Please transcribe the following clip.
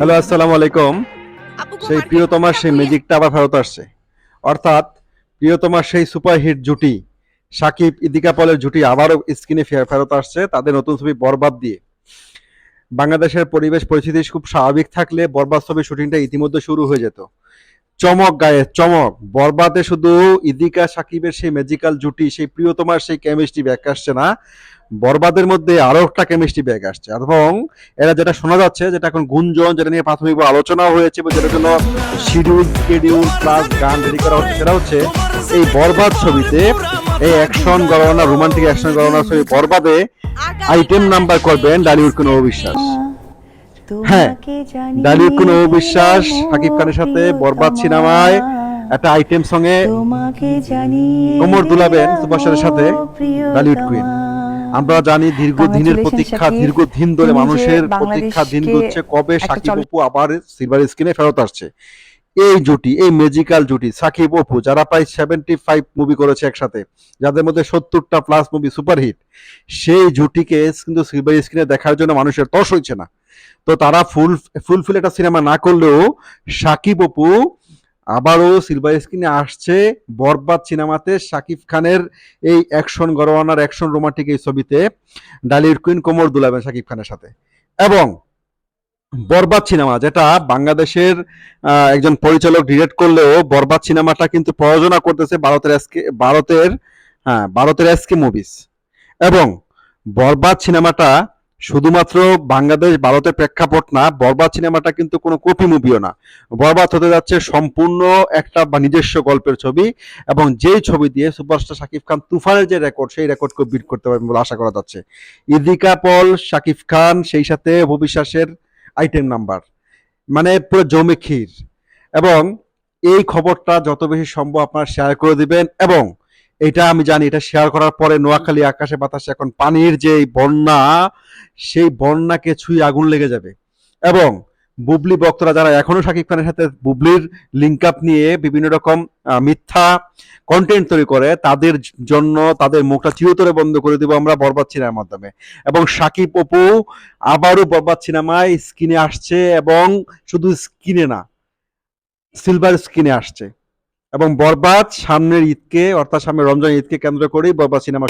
Hello আসসালামু আলাইকুম। সেই প্রিয়তমার সেই ম্যাজিকটা আবার ফেরত আসছে। অর্থাৎ প্রিয়তমার সেই সুপারহিট জুটি সাকিব ইদিকা পলের জুটি আবারও স্ক্রিনে ফেরত আসছে। তাদের নতুন ছবি বরবাদ দিয়ে। বাংলাদেশের পরিবেশ পরিস্থিতি খুব স্বাভাবিক থাকলে বরবাদ ছবির শুটিংটা ইতিমধ্যে শুরু হয়ে যেত। চমক গায়ে, চমক। বরবাদে শুধু ইদিকা সাকিবের সেই ম্যাজিক্যাল জুটি, সেই প্রিয়তমার সেই কেমিস্ট্রি ব্যাক আসছে না। বরবাদের মধ্যে আরও একটা কেমিস্ট্রি ব্যাক আসছে। এবং এরা যেটা শোনা যাচ্ছে, যেটা এখন গুঞ্জন, যেটা নিয়ে প্রাথমিক আলোচনা হয়েছে, এবং যেটার জন্য শিডিউল স্কেডিউল প্লাস গান রেডি করা হচ্ছে, সেটা হচ্ছে এই বরবাদ ছবিতে এই অ্যাকশন গণনা রোমান্টিক অ্যাকশন গণনা ছবি বরবাদে আইটেম নাম্বার করবেন ডালিউড কোনো অবিশ্বাস হ্যাঁ কোনো অবিশ্বাস খানের সাথে বরবাদ সিনেমায় একটা আইটেম সঙ্গে কোমর দুলাবেন সুপারস্টারের সাথে ডালিউড কুইন। আমরা জানি দীর্ঘদিনের প্রতীক্ষা দীর্ঘদিন ধরে মানুষের প্রতীক্ষা দিন হচ্ছে কবে সাকিব অপু আবার সিলভার স্ক্রিনে ফেরত আসছে। এই জুটি এই ম্যাজিক্যাল জুটি সাকিব অপু যারা প্রায় সেভেন্টি ফাইভ মুভি করেছে একসাথে যাদের মধ্যে সত্তরটা প্লাস মুভি সুপারহিট সেই জুটিকে কিন্তু সিলভার স্ক্রিনে দেখার জন্য মানুষের তস হচ্ছে না। তো তারা ফুল, ফুলফিল একটা সিনেমা না করলেও সাকিব অপু আবারও সিলভার স্ক্রিনে আসছে বরবাদ সিনেমাতে সাকিব খানের এই অ্যাকশন গরওয়ানার অ্যাকশন রোমান্টিক এই ছবিতে। ডালির কুইন কোমর দুলাবেন সাকিব খানের সাথে। এবং বরবাদ সিনেমা, যেটা বাংলাদেশের একজন পরিচালক ডিরেক্ট করলেও বরবাদ সিনেমাটা কিন্তু প্রযোজনা করতেছে ভারতের এসকে ভারতের হ্যাঁ ভারতের এসকে মুভিস এবং বরবাদ সিনেমাটা শুধুমাত্র বাংলাদেশ ভারতের প্রেক্ষাপট না, বরবাদ সিনেমাটা কিন্তু কোনো কপি মুভিও না। বরবাদ হতে যাচ্ছে সম্পূর্ণ একটা বা নিজস্ব গল্পের ছবি এবং যেই ছবি দিয়ে সুপারস্টার শাকিব খান তুফানের যে রেকর্ড সেই রেকর্ডকে বিট করতে পারবেন বলে আশা করা যাচ্ছে। ইদিকা পল, শাকিব খান, সেই সাথে ভবিশ্বাসের আইটেম নাম্বার মানে পুরো জমে ক্ষীর। এবং এই খবরটা যত বেশি সম্ভব আপনারা শেয়ার করে দিবেন এবং এটা আমি জানি এটা শেয়ার করার পরে নোয়াখালী আকাশে বাতাসে এখন পানির যে বন্যা সেই বন্যাকে ছুঁয়ে আগুন লেগে যাবে। এবং বুবলি বক্তরা যারা এখনও শাকিব খানের সাথে বুবলির লিঙ্ক আপ নিয়ে বিভিন্ন রকম মিথ্যা কন্টেন্ট তৈরি করে, তাদের জন্য তাদের মুখটা চিরতরে বন্ধ করে দিব আমরা বরবাদ সিনেমার মাধ্যমে। এবং সাকিব অপু আবারও বরবাদ সিনেমায় স্ক্রিনে আসছে এবং শুধু স্ক্রিনে না সিলভার স্ক্রিনে আসছে। এবং বরবাদ সামনের ঈদকে, অর্থাৎ সামনের রমজান ঈদকে কেন্দ্র করেই বরবাদ সিনেমা।